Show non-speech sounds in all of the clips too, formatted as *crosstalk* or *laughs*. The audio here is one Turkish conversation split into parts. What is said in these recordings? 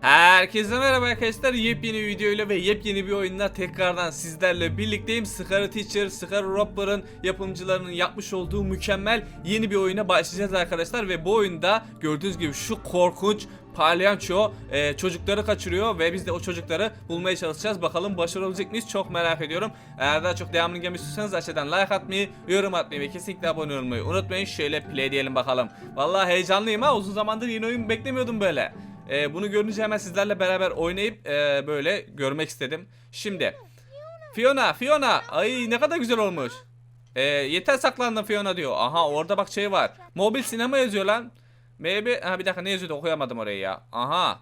Herkese merhaba arkadaşlar. Yepyeni videoyla ve yepyeni bir oyunla tekrardan sizlerle birlikteyim. Scar Teacher, Scar Robber'ın yapımcılarının yapmış olduğu mükemmel yeni bir oyuna başlayacağız arkadaşlar. Ve bu oyunda gördüğünüz gibi şu korkunç palyaço e, çocukları kaçırıyor ve biz de o çocukları bulmaya çalışacağız. Bakalım başarabilecek miyiz? Çok merak ediyorum. Eğer daha çok devamını gelmek aşağıdan like atmayı, yorum atmayı ve kesinlikle abone olmayı unutmayın. Şöyle play diyelim bakalım. Vallahi heyecanlıyım ha. Uzun zamandır yeni oyun beklemiyordum böyle. Ee, bunu görünce hemen sizlerle beraber oynayıp e, böyle görmek istedim. Şimdi Fiona, Fiona. Ay ne kadar güzel olmuş. Ee, yeter saklandın Fiona diyor. Aha orada bak şey var. Mobil sinema yazıyor lan. Maybe ha bir dakika ne yazıyordu okuyamadım orayı ya. Aha.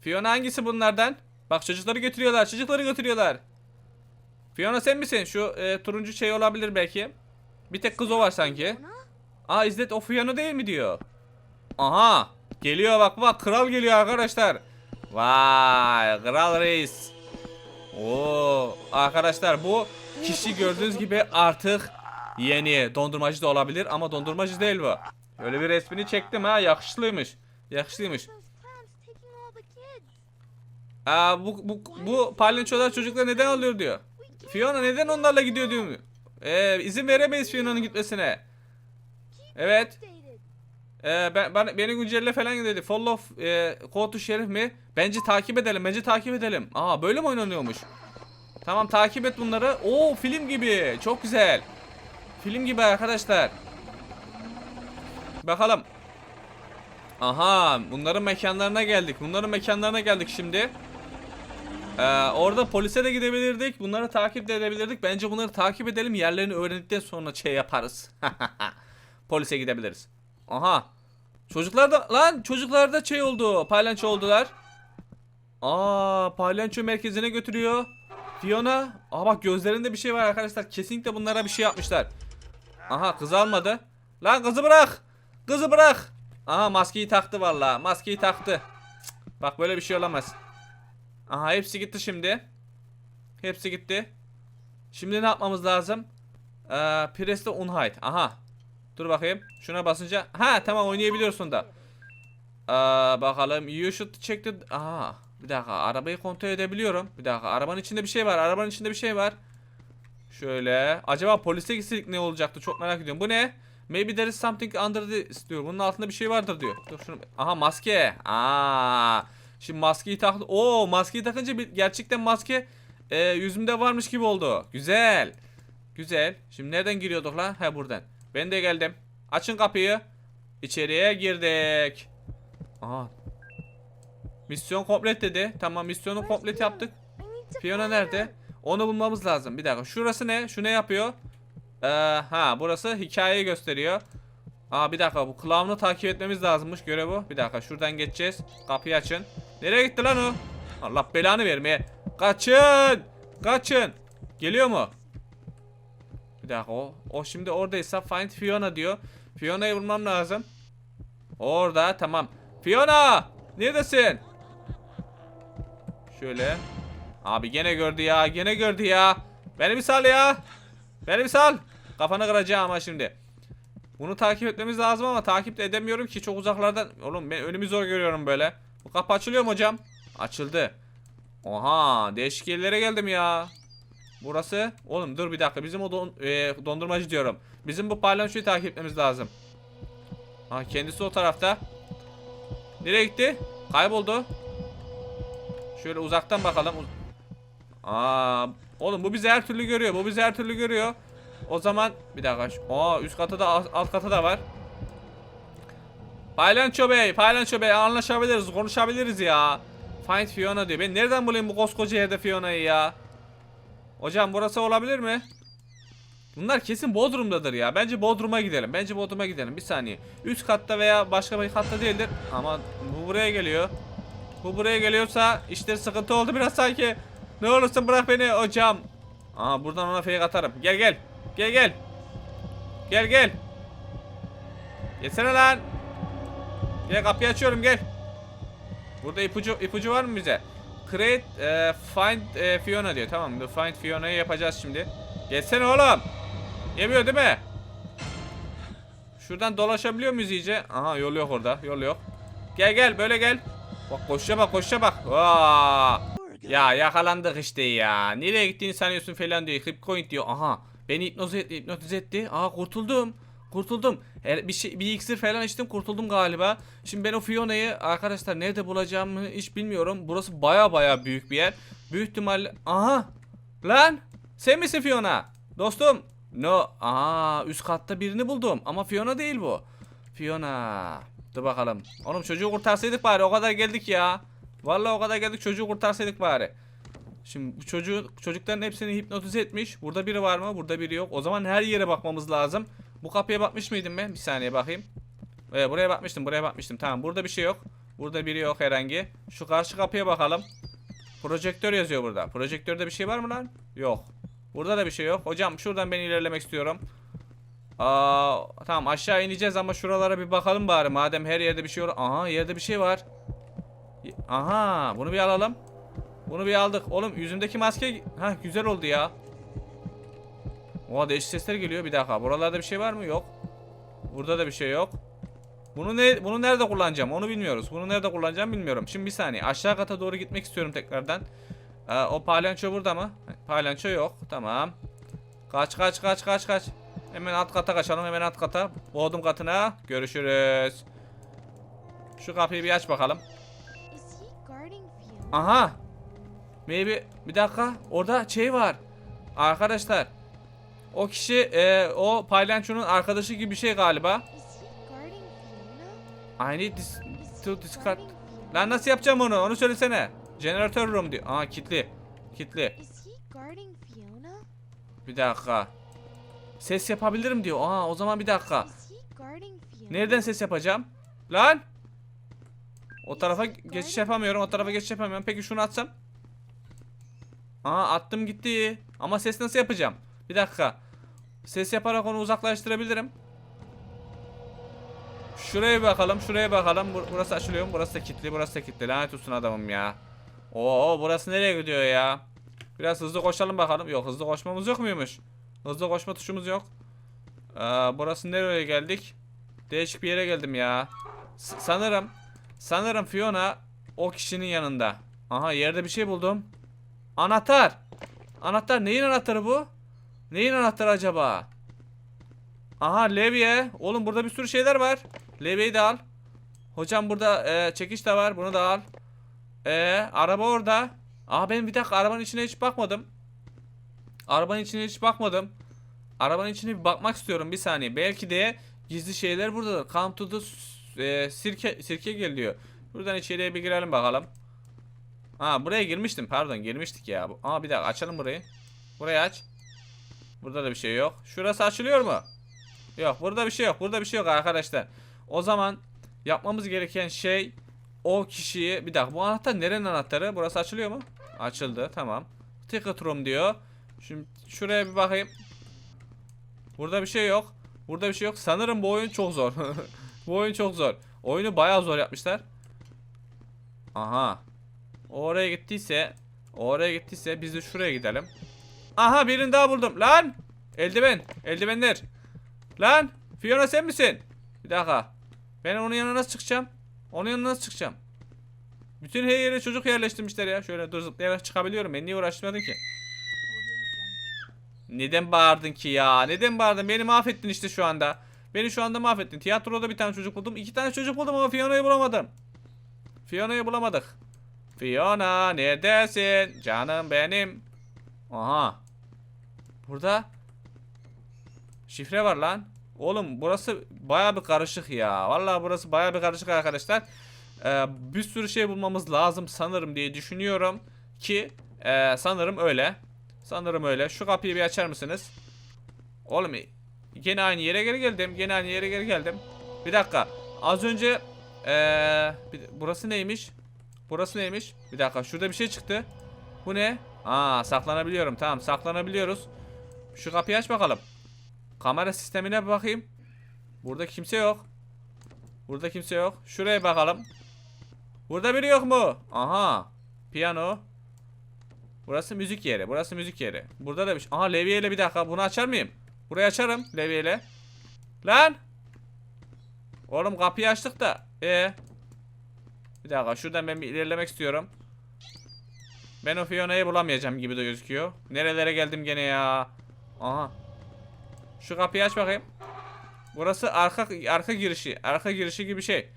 Fiona hangisi bunlardan? Bak çocukları götürüyorlar. Çocukları götürüyorlar. Fiona sen misin? Şu e, turuncu şey olabilir belki. Bir tek kız o var sanki. Aa İzzet o Fiona değil mi diyor. Aha. Geliyor bak bak kral geliyor arkadaşlar. Vay kral reis. Oo arkadaşlar bu kişi gördüğünüz gibi artık yeni dondurmacı da olabilir ama dondurmacı değil bu. Öyle bir resmini çektim ha yakışıklıymış. Yakışıklıymış. Aa bu bu bu palyaçolar çocuklar neden alıyor diyor. Fiona neden onlarla gidiyor diyor. Ee, izin veremeyiz Fiona'nın gitmesine. Evet. Ee, ben, ben beni güncelle falan dedi. Follow e, to Sheriff mi? Bence takip edelim. Bence takip edelim. Aa böyle mi oynanıyormuş? Tamam takip et bunları. Oo film gibi. Çok güzel. Film gibi arkadaşlar. Bakalım. Aha bunların mekanlarına geldik. Bunların mekanlarına geldik şimdi. Ee, orada polise de gidebilirdik. Bunları takip de edebilirdik. Bence bunları takip edelim. Yerlerini öğrendikten sonra şey yaparız. *laughs* polise gidebiliriz. Aha. Çocuklar da lan çocuklar da şey oldu. Palyaço oldular. Aa palyaço merkezine götürüyor. Fiona. Aa bak gözlerinde bir şey var arkadaşlar. Kesinlikle bunlara bir şey yapmışlar. Aha kız almadı. Lan kızı bırak. Kızı bırak. Aha maskeyi taktı vallahi. Maskeyi taktı. Cık, Bak böyle bir şey olamaz. Aha hepsi gitti şimdi. Hepsi gitti. Şimdi ne yapmamız lazım? Ee, press the unhide. Aha. Dur bakayım. Şuna basınca. Ha tamam oynayabiliyorsun da. Aa, bakalım. You should check the... Aha. Bir dakika. Arabayı kontrol edebiliyorum. Bir dakika. Arabanın içinde bir şey var. Arabanın içinde bir şey var. Şöyle. Acaba polise gitsek ne olacaktı? Çok merak ediyorum. Bu ne? Maybe there is something under the... diyor. Bunun altında bir şey vardır diyor. Dur şunu... Aha maske. Aa. Şimdi maskeyi tak... Oo maskeyi takınca bir... gerçekten maske e, yüzümde varmış gibi oldu. Güzel. Güzel. Şimdi nereden giriyorduk lan? Ha buradan. Ben de geldim. Açın kapıyı. İçeriye girdik. Aha. Misyon komplet dedi. Tamam misyonu komplet yaptık. Fiona nerede? Onu bulmamız lazım. Bir dakika. Şurası ne? Şu ne yapıyor? Ee, ha burası hikayeyi gösteriyor. Aa bir dakika bu clown'u takip etmemiz lazımmış görev bu. Bir dakika şuradan geçeceğiz. Kapıyı açın. Nereye gitti lan o? Allah belanı vermeye. Kaçın! Kaçın! Geliyor mu? Bir dakika o. O şimdi oradaysa find Fiona diyor. Fiona'yı bulmam lazım. Orada tamam. Fiona! Neredesin? Şöyle. Abi gene gördü ya. Gene gördü ya. Beni bir sal ya. Beni bir sal. Kafanı kıracağım ama şimdi. Bunu takip etmemiz lazım ama takip de edemiyorum ki çok uzaklardan. Oğlum ben önümü zor görüyorum böyle. Bu kapı açılıyor mu hocam? Açıldı. Oha değişik yerlere geldim ya. Burası. Oğlum dur bir dakika. Bizim o don, e, dondurmacı diyorum. Bizim bu palyaçoyu takip etmemiz lazım. Ha kendisi o tarafta. Nereye gitti? Kayboldu. Şöyle uzaktan bakalım. Aa, oğlum bu bizi her türlü görüyor. Bu bizi her türlü görüyor. O zaman bir dakika. Aa üst katı da alt katı da var. Paylanço Bey, Paylanço Bey anlaşabiliriz, konuşabiliriz ya. Find Fiona diyor. Ben nereden bulayım bu koskoca yerde Fiona'yı ya? Hocam burası olabilir mi? Bunlar kesin Bodrum'dadır ya. Bence Bodrum'a gidelim. Bence Bodrum'a gidelim. Bir saniye. Üst katta veya başka bir katta değildir. Ama bu buraya geliyor. Bu buraya geliyorsa işte sıkıntı oldu biraz sanki. Ne olursun bırak beni hocam. Aa buradan ona fake atarım. Gel gel. Gel gel. Gel gel. Gelsene lan. Gel kapıyı açıyorum gel. Burada ipucu ipucu var mı bize? Create e, find e, Fiona diyor. Tamam find Fiona'yı yapacağız şimdi. Gelsene oğlum. Yemiyor değil mi? Şuradan dolaşabiliyor muyuz iyice? Aha yol yok orada. Yol yok. Gel gel böyle gel. Bak koşuşa bak koşuşa bak. Vaa. Ya yakalandık işte ya. Nereye gittiğini sanıyorsun falan diyor. Hip coin diyor. Aha. Beni hipnoz etti, hipnotize etti. Aa kurtuldum. Kurtuldum. Bir şey bir iksir falan içtim kurtuldum galiba. Şimdi ben o Fiona'yı arkadaşlar nerede bulacağımı hiç bilmiyorum. Burası baya baya büyük bir yer. Büyük ihtimalle aha. Lan sen misin Fiona? Dostum. No. Aa üst katta birini buldum ama Fiona değil bu. Fiona. Dur bakalım. Oğlum çocuğu kurtarsaydık bari o kadar geldik ya. Vallahi o kadar geldik çocuğu kurtarsaydık bari. Şimdi bu çocuğu çocukların hepsini hipnotize etmiş. Burada biri var mı? Burada biri yok. O zaman her yere bakmamız lazım. Bu kapıya bakmış mıydım ben? Bir saniye bakayım. Evet, buraya bakmıştım. Buraya bakmıştım. Tamam. Burada bir şey yok. Burada biri yok herhangi. Şu karşı kapıya bakalım. Projektör yazıyor burada. Projektörde bir şey var mı lan? Yok. Burada da bir şey yok. Hocam şuradan ben ilerlemek istiyorum. Aa, tamam aşağı ineceğiz ama şuralara bir bakalım bari. Madem her yerde bir şey var. Aha yerde bir şey var. Aha bunu bir alalım. Bunu bir aldık. Oğlum yüzümdeki maske ha güzel oldu ya. Oha değişik sesler geliyor. Bir dakika. Buralarda bir şey var mı? Yok. Burada da bir şey yok. Bunu ne bunu nerede kullanacağım? Onu bilmiyoruz. Bunu nerede kullanacağım bilmiyorum. Şimdi bir saniye. Aşağı kata doğru gitmek istiyorum tekrardan. Ee, o palyaço burada mı? Palyaço yok. Tamam. Kaç kaç kaç kaç kaç. Hemen alt kata kaçalım. Hemen alt kata. Bodrum katına. Görüşürüz. Şu kapıyı bir aç bakalım. Aha. Maybe bir dakika. Orada şey var. Arkadaşlar. O kişi e, o palyaçonun arkadaşı gibi bir şey galiba. I need this to discard. Lan nasıl yapacağım onu? Onu söylesene. Generator room diyor. Aa guarding Fiona? Bir dakika. Ses yapabilirim diyor. Aa o zaman bir dakika. Nereden ses yapacağım? Lan! O tarafa geçiş yapamıyorum. O tarafa geçiş yapamıyorum. Peki şunu atsam? Aa attım gitti. Ama ses nasıl yapacağım? Bir dakika. Ses yaparak onu uzaklaştırabilirim. Şuraya bakalım. Şuraya bakalım. Bur- burası açılıyor mu? Burası da kilitli. Burası da kilitli. Lanet olsun adamım ya. Oo burası nereye gidiyor ya? Biraz hızlı koşalım bakalım. Yok hızlı koşmamız yok muymuş? Hızlı koşma tuşumuz yok. Aa, burası nereye geldik? Değişik bir yere geldim ya. S- sanırım sanırım Fiona o kişinin yanında. Aha yerde bir şey buldum. Anahtar. Anahtar neyin anahtarı bu? Neyin anahtarı acaba? Aha levye. Oğlum burada bir sürü şeyler var. Levyeyi de al. Hocam burada e, çekiç de var. Bunu da al. E, araba orada. Aa ben bir dakika arabanın içine hiç bakmadım. Arabanın içine hiç bakmadım. Arabanın içine bir bakmak istiyorum bir saniye. Belki de gizli şeyler buradadır. Come to the e, sirke, sirke geliyor. Buradan içeriye bir girelim bakalım. Ha buraya girmiştim pardon girmiştik ya. Aa bir dakika açalım burayı. Burayı aç. Burada da bir şey yok. Şurası açılıyor mu? Yok burada bir şey yok. Burada bir şey yok arkadaşlar. O zaman yapmamız gereken şey o kişiyi bir dakika bu anahtar nerenin anahtarı? Burası açılıyor mu? Açıldı tamam. Ticket room diyor. Şimdi şuraya bir bakayım. Burada bir şey yok. Burada bir şey yok. Sanırım bu oyun çok zor. *laughs* bu oyun çok zor. Oyunu bayağı zor yapmışlar. Aha. Oraya gittiyse, oraya gittiyse biz de şuraya gidelim. Aha birini daha buldum. Lan! Eldiven. Eldivenler. Lan! Fiona sen misin? Bir dakika. Ben onun yanına nasıl çıkacağım? Onun yanına nasıl çıkacağım? Bütün her yere çocuk yerleştirmişler ya. Şöyle dur zıplayarak çıkabiliyorum. Ben niye uğraştırmadım ki? Neden bağırdın ki ya? Neden bağırdın? Beni mahvettin işte şu anda. Beni şu anda mahvettin. Tiyatroda bir tane çocuk buldum. iki tane çocuk buldum ama Fiona'yı bulamadım. Fiona'yı bulamadık. Fiona neredesin? Canım benim. Aha. Burada şifre var lan. Oğlum burası baya bir karışık ya. Vallahi burası baya bir karışık arkadaşlar. Ee, bir sürü şey bulmamız lazım sanırım diye düşünüyorum ki e, sanırım öyle. Sanırım öyle. Şu kapıyı bir açar mısınız? Oğlum gene aynı yere geri geldim. Gene aynı yere geri geldim. Bir dakika. Az önce ee, bir- burası neymiş? Burası neymiş? Bir dakika. Şurada bir şey çıktı. Bu ne? Aa saklanabiliyorum. Tamam saklanabiliyoruz. Şu kapıyı aç bakalım. Kamera sistemine bakayım. Burada kimse yok. Burada kimse yok. Şuraya bakalım. Burada biri yok mu? Aha. Piyano. Burası müzik yeri. Burası müzik yeri. Burada da bir şey. Aha levyeyle bir dakika. Bunu açar mıyım? Burayı açarım levyeyle. Lan. Oğlum kapıyı açtık da. E. Bir dakika şuradan ben bir ilerlemek istiyorum. Ben o Fiona'yı bulamayacağım gibi de gözüküyor. Nerelere geldim gene ya? Aha. Şu kapıyı aç bakayım. Burası arka arka girişi. Arka girişi gibi şey.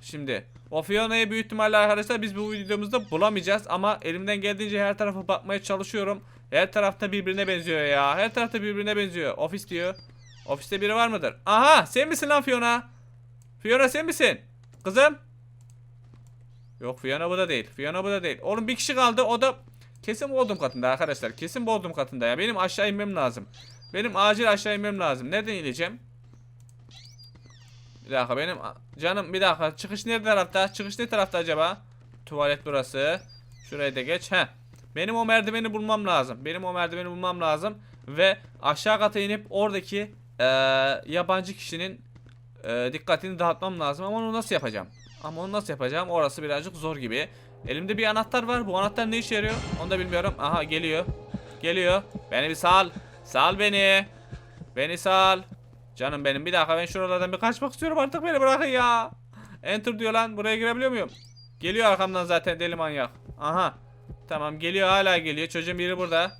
Şimdi o Fiona'yı büyük ihtimalle arkadaşlar biz bu videomuzda bulamayacağız ama elimden geldiğince her tarafa bakmaya çalışıyorum. Her tarafta birbirine benziyor ya. Her tarafta birbirine benziyor. Ofis diyor. Ofiste biri var mıdır? Aha sen misin lan Fiona? Fiona sen misin? Kızım? Yok Fiona bu da değil. Fiona bu da değil. Oğlum bir kişi kaldı o da kesin Bodrum katında arkadaşlar. Kesin Bodrum katında ya. Benim aşağı inmem lazım. Benim acil aşağı inmem lazım. Nereden ineceğim? Bir dakika benim canım bir dakika çıkış ne tarafta? Çıkış ne tarafta acaba? Tuvalet burası. Şuraya da geç. He. Benim o merdiveni bulmam lazım. Benim o merdiveni bulmam lazım ve aşağı kata inip oradaki eee, yabancı kişinin eee, dikkatini dağıtmam lazım ama onu nasıl yapacağım? Ama onu nasıl yapacağım? Orası birazcık zor gibi. Elimde bir anahtar var. Bu anahtar ne işe yarıyor? Onu da bilmiyorum. Aha geliyor. Geliyor. Beni bir sal. Sal beni. Beni sal. Canım benim bir dakika ben şuralardan bir kaçmak istiyorum artık beni bırakın ya. Enter diyor lan buraya girebiliyor muyum? Geliyor arkamdan zaten deli manyak. Aha. Tamam geliyor hala geliyor. Çocuğun biri burada.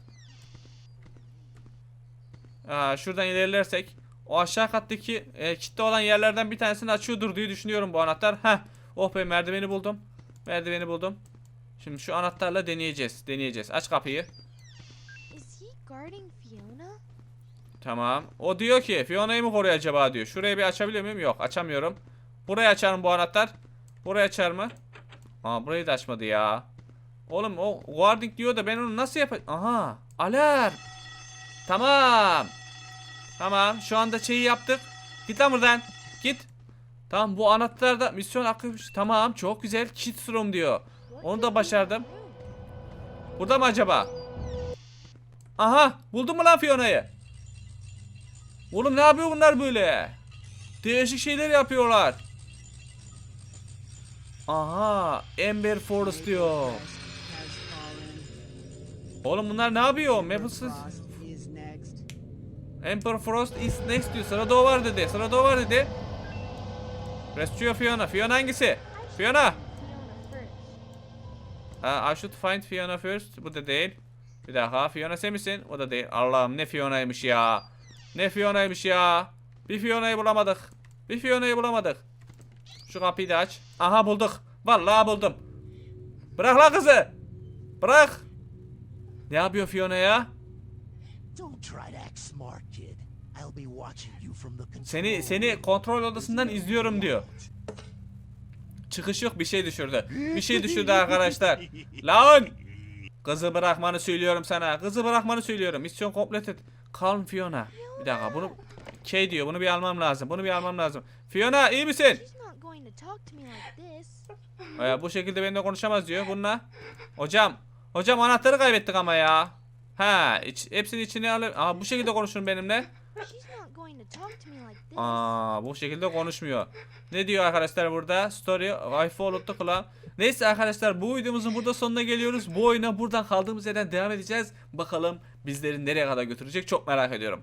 Aa, şuradan ilerlersek o aşağı kattaki e, kitle olan yerlerden bir tanesini açıyordur diye düşünüyorum bu anahtar. Heh. Oh be merdiveni buldum. Merdiveni buldum. Şimdi şu anahtarla deneyeceğiz. Deneyeceğiz. Aç kapıyı. Tamam. O diyor ki Fiona'yı mı koruyor acaba diyor. Şurayı bir açabiliyor muyum? Yok açamıyorum. Burayı açar mı bu anahtar? Burayı açar mı? Aa burayı da açmadı ya. Oğlum o guarding diyor da ben onu nasıl yapayım? Aha alarm. Tamam. Tamam şu anda şeyi yaptık. Git lan buradan. Git. Tamam bu anahtarda misyon akılmış. Tamam çok güzel. Kids room diyor. Onu da başardım. Burada mı acaba? Aha buldun mu lan Fiona'yı? Oğlum ne yapıyor bunlar böyle? Değişik şeyler yapıyorlar. Aha Ember Forest diyor. Oğlum bunlar ne yapıyor? Maple'sız. Ember Frost is next diyor. Sırada o var dedi. Sırada o var dedi. Rescue Fiona. Fiona hangisi? Fiona. Ha, I should find Fiona first. Bu da değil. Bir daha Fiona sen misin? O da değil. Allah'ım ne Fiona'ymış ya. Ne Fiona'ymış ya. Bir Fiona'yı bulamadık. Bir Fiona'yı bulamadık. Şu kapıyı da aç. Aha bulduk. Vallahi buldum. Bırak la kızı. Bırak. Ne yapıyor Fiona ya? Don't try to act smart, kid. I'll be watching you from the control Seni seni kontrol odasından izliyorum diyor. Çıkış yok bir şey düşürdü. Bir şey düşürdü arkadaşlar. Lan! Kızı bırakmanı söylüyorum sana. Kızı bırakmanı söylüyorum. Misyon completed. Calm Fiona. Bir dakika bunu K diyor. Bunu bir almam lazım. Bunu bir almam lazım. Fiona iyi misin? She's not going to talk to me like this. Ee, bu şekilde benimle konuşamaz diyor. Bununla. Hocam. Hocam anahtarı kaybettik ama ya. Ha, iç, hepsini içine alıp Aa, bu şekilde konuşun benimle. Aa, bu şekilde konuşmuyor. Ne diyor arkadaşlar burada? Story I followed the. Neyse arkadaşlar bu videomuzun burada sonuna geliyoruz. Bu oyuna buradan kaldığımız yerden devam edeceğiz. Bakalım bizleri nereye kadar götürecek çok merak ediyorum.